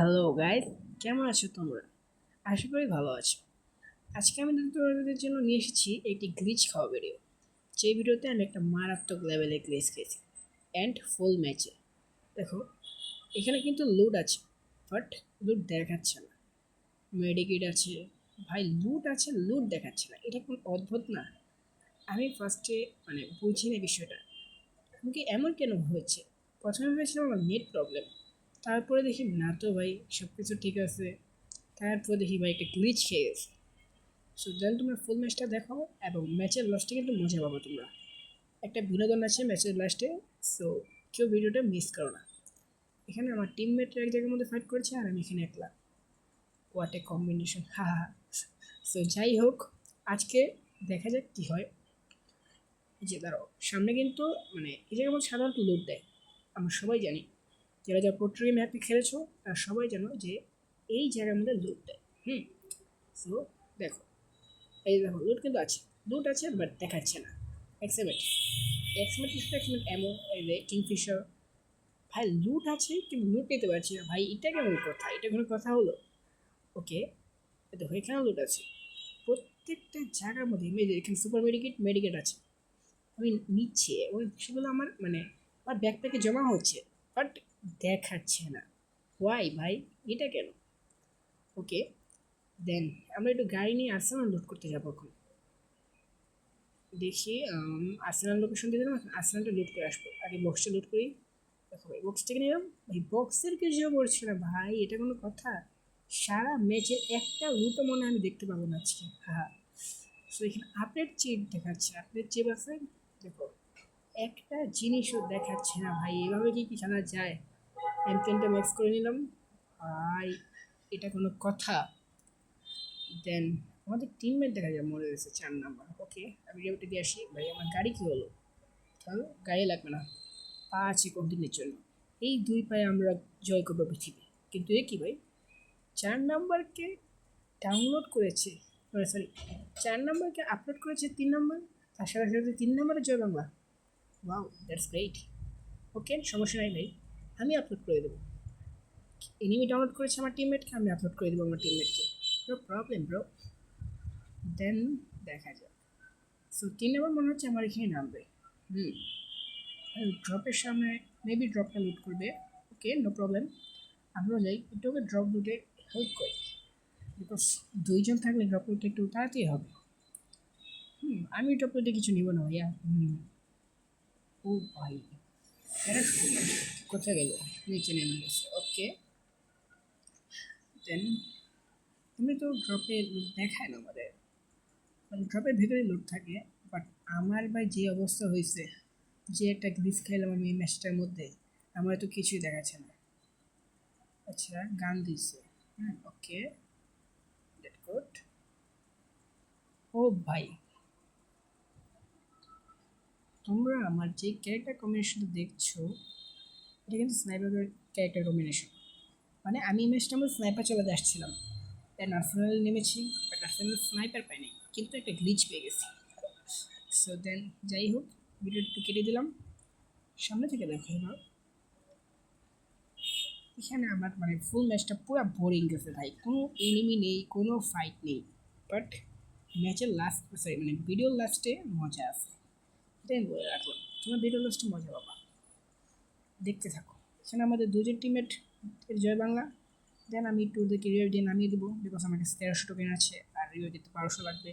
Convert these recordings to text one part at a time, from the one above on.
Hello guys কেমন আছো তোমরা? আশা করি ভালো আছো। আজকে আমি তোমাদের জন্য নিয়ে এসেছি একটি গ্লিচ খাওয়া ভিডিও যে ভিডিওতে আমি একটা মারাত্মক লেভেলে গ্লিচ খেয়েছি। অ্যান্ড ফুল ম্যাচে দেখো, এখানে কিন্তু লুট আছে বাট লুট দেখাচ্ছে না। মেডিকেট আছে, ভাই লুট আছে লুট দেখাচ্ছে না। এটা কোন অদ্ভুত না? আমি ফার্স্টে মানে বুঝি না বিষয়টা। আমাকে এমন কেন হয়েছে? প্রথমে ভেবেছিলাম আমার নেট প্রবলেম তারপরে দেখি, না তো ভাই সব কিছু ঠিক আছে। তারপরে দেখি, ভাই, একটা গ্লিচ খেয়ে গেছে। সো দেন তোমরা ফুল ম্যাচটা দেখো এবং ম্যাচের লাস্টে কিন্তু মজা পাবো তোমরা। একটা বিনোদন আছে ম্যাচের লাস্টে সো কেউ ভিডিওটা মিস করো না। এখানে আমার টিমমেটরা এক জায়গার মধ্যে ফাইট করছে আর আমি এখানে একলা। হোয়াট এ কম্বিনেশন হা হা সো যাই হোক, আজকে দেখা যাক কী হয়। যে, দাঁড়াও, সামনে কিন্তু মানে এই জায়গার মধ্যে সাধারণত লুট দেয়। আমরা সবাই জানি। যারা যারা পোট্রি ম্যাপে খেলেছো, তারা সবাই জানো যে এই জায়গার মধ্যে লুট দেয়। হুম? সো দেখো, এই দেখো লুট কিন্তু আছে। লুট আছে বাট দেখাচ্ছে না। এক্সেমেট এক্সেমেট এক্সেমেট এমো এই কিংফিশার ভাই লুট আছে, কিন্তু লুট নিতে পারছি না। ভাই, এটা কেমন কথা? এটা কোনো কথা হলো? ওকে দেখো এখানেও লুট আছে। প্রত্যেকটা জায়গার মধ্যে এখানে সুপার মেডিকেট মেডিকেট আছে। আমি নিচ্ছে, এবং সেগুলো আমার মানে আমার ব্যাগপ্যাকে জমা হচ্ছে। বাট দেখাচ্ছে না। ওয়াই ভাই? এটা কেন? ওকে দেন আমরা একটু গাড়ি নিয়ে আর্সেনাল লুট করতে যাব এখন। দেখি আর্সেনাল লোকেশন দিয়ে দিলাম আর্সেনালটা লুট করে আসব। আগে বক্সটা লুট করি। দেখো ভাই বক্সটাকে নিলাম। ভাই বক্সের কিছু করছে না ভাই, এটা কোনো কথা। সারা ম্যাচের একটা লুটও মনে আমি দেখতে পাবো না আজকে। হ্যাঁ সো এখানে আপডেট চিপ দেখাচ্ছে আপডেট চিপ আছে। দেখো, একটা জিনিসও দেখাচ্ছে না ভাই, এভাবে কি কি খেলা যায়? এমটেনটা ম্যাক্স করে নিলাম। ভাই এটা কোনো কথা। দেন আমাদের টিমমেট দেখা যায়, মরে গেছে চার নাম্বার ওকে আমি রেউটে দিয়ে আসি। ভাই, আমার গাড়ি কী হলো? তাহলে গাড়ি লাগবে না। পা আছে কন্টিনিউর জন্য এই দুই পায়ে আমরা জয় করব পৃথিবী। কিন্তু এ কি ভাই? চার নাম্বারকে ডাউনলোড করেছে। সরি চার নাম্বারকে আপলোড করেছে তিন নাম্বার তার সাথে সাথে তিন নাম্বারে Joy Bangla. Wow that's great okay সমস্যা নাই ভাই। আমি আপলোড করে দেবো। এনিমি ডাউনলোড করেছে আমার টিমমেটকে আমি আপলোড করে দেবো আমার টিমমেটকে নো প্রবলেম ব্রো দেন দেখা যাক। সো তিন নম্বর মনে হচ্ছে আমার এখানে নামবে। হুম। ড্রপের সামনে মেবি ড্রপটা লুট করবে। ওকে নো প্রবলেম আমরাও যাই। একটু ওকে ড্রপ লুটে হেল্প করি। বিকজ দুইজন থাকলে ড্রপ লুটে একটু তাড়াতাড়ি হবে। হুম, আমি ড্রপ লুটে কিছু নিব না ভাইয়া। হুম। ও ভাই এটা কোথায় গেল? নিচে নেমে গেছে ওকে দেন তুমি তো ড্রপে দেখায় না আমাদের। মানে ড্রপের ভেতরে লুট থাকে বাট আমার ভাই যে অবস্থা হয়েছে, যে একটা গ্লিস খেলাম আমি এই ম্যাচটার মধ্যে, আমার তো কিছুই দেখাচ্ছে না। আচ্ছা গান দিছে হুম ওকে দ্যাট গুড ও ভাই, তোমরা আমার যে ক্যারেক্টার কম্বিনেশনটা দেখছ এটা কিন্তু স্নাইপারের ক্যারেক্টার কম্বিনেশন মানে আমি ম্যাচটা আমার স্নাইপার চালাতে আসছিলাম দেন আর্সেনাল নেমেছি বাট আর্সেনাল স্নাইপার পাইনি। কিন্তু একটা গ্লিচ পেয়ে গেছি। সো দেন যাই হোক ভিডিও একটু কেটে দিলাম। সামনে থেকে দেখো এবার। এখানে আমার মানে ফুল ম্যাচটা পুরো বোরিং গেছে ভাই। কোনো এনিমি নেই, কোনো ফাইট নেই। বাট ম্যাচের লাস্ট সরি মানে ভিডিওর লাস্টে মজা আছে। এটাই বলে রাখলাম। তোমার ভিডিও লাস্টে মজা পাবা। দেখতে থাকো। সেখানে আমাদের দুজন টিমের জয় বাংলা। দেন আমি একটু ওদেরকে রিওয়ার্ড দিয়ে নামিয়ে দেবো বিকজ আমার কাছে তেরোশো টোকেন আছে আর রিওয়ার্ড দিতে বারোশো লাগবে।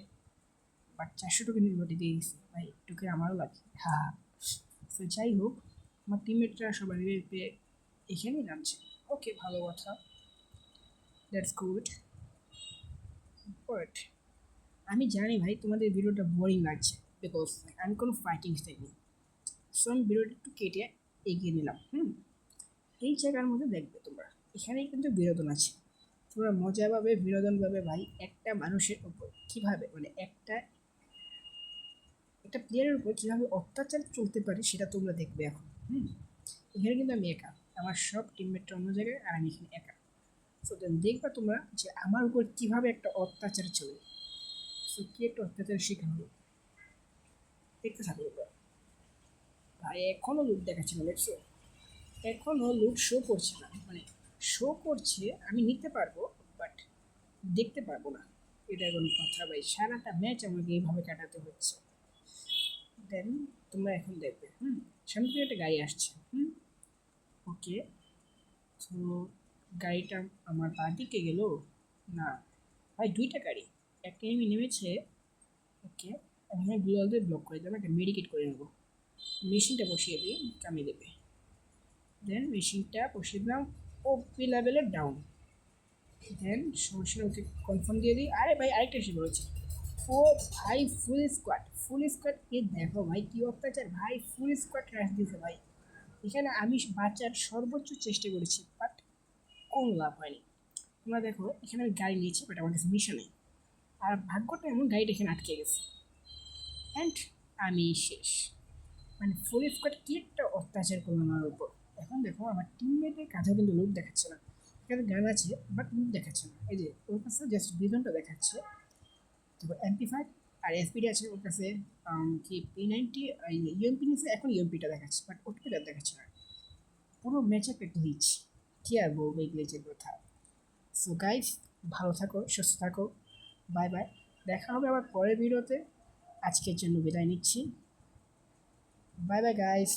বাট চারশো টোকেন রিওয়ার্ড দিয়ে দিয়েছি ভাই টোকেন আমারও লাগে। হ্যাঁ তো যাই হোক, আমার টিমমেটরা সবাই রিওয়ার্ড পেয়ে এখানেই নামছে। ওকে ভালো কথা। দ্যাটস গুড বাট আমি জানি ভাই, তোমাদের ভিডিওটা বোরিং লাগছে। বিকজ আমি কোনো ফাইটিং চাইনি সো আমি ভিডিওটা একটু কেটে এগিয়ে নিলাম, হুম? এই জায়গার মধ্যে দেখবে তোমরা, এখানেই কিন্তু বিনোদন আছে। তোমরা মজা পাবে, বিনোদন পাবে ভাই একটা মানুষের উপর কীভাবে? মানে একটা একটা প্লেয়ারের উপর কীভাবে অত্যাচার চলতে পারে সেটা তোমরা দেখবে এখন, হুম? এখানে কিন্তু আমি একা, আমার সব টিমমেটটা অন্য জায়গায় আর আমি এখানে একা। সো দেখবা তোমরা যে আমার উপর কীভাবে একটা অত্যাচার চলে। সো কী একটা অত্যাচার হলো? দেখতে থাকো তোমরা। ভাই এখনও লুট দেখাচ্ছে না দেখছ এখনও লুট শো করছে না। মানে শো করছে, আমি নিতে পারব বাট দেখতে পারব না। এটা কোনো কথা ভাই, সারাটা ম্যাচ আমাকে এইভাবে কাটাতে হচ্ছে। দেন তোমরা এখন দেখবে, হুম? সামনে থেকে একটা গাড়ি আসছে, হুম? ওকে তো গাড়িটা আমার বাঁ দিকে গেল? না। ভাই, দুইটা গাড়ি। একটা এমনি নেমেছে ওকে আমি দিয়ে ব্লক করে দেবো একটা মেডিকেট করে নেব। মেশিনটা বসিয়ে দিই কামিয়ে দেবে। দেন মেশিনটা বসিয়ে দিলাম, ও পি লেভেলের ডাউন দেন সমস্যা ওকে কনফার্ম দিয়ে দিই। আরে ভাই, আরেকটা এসে বলেছে। ও ভাই ফুল স্কোয়াড ফুল স্কোয়াড এ দেখো ভাই কী অত্যাচার। ভাই ফুল স্কোয়াড রাশ দিয়েছে ভাই। এখানে আমি বাঁচার সর্বোচ্চ চেষ্টা করেছি বাট কোনো লাভ হয়নি। তোমরা দেখো, এখানে আমি গাড়ি নিয়েছি বাট আমার কাছে মিশন নেই। আর ভাগ্যটা এমন গাড়িটা এখানে আটকে গেছে। অ্যান্ড আমি শেষ। মানে ফুল স্কোয়াড কি একটা অত্যাচার করল আমার উপর। এখন দেখো, আমার টিমমেটের কাছেও কিন্তু লুক দেখাচ্ছে না। এখানে গান আছে বাট লুক দেখাচ্ছে না। এই যে, ওর কাছে জাস্ট দুজনটা দেখাচ্ছে। তারপর ফাইভ আর এসপিডি আছে ওর কাছে। কি পি নাইনটি ইউএমপি নিচ্ছে এখন ইউএমপিটা দেখাচ্ছে বাট ওটিপিটা দেখাচ্ছে না। পুরো ম্যাচ একটা গ্লিচ কি আর বলব, এই গ্লিচের কথা। সো গাইজ ভালো থাকো, সুস্থ থাকো। বাই বাই দেখা হবে আবার পরের ভিডিওতে আজকের জন্য বিদায় নিচ্ছি। Bye bye guys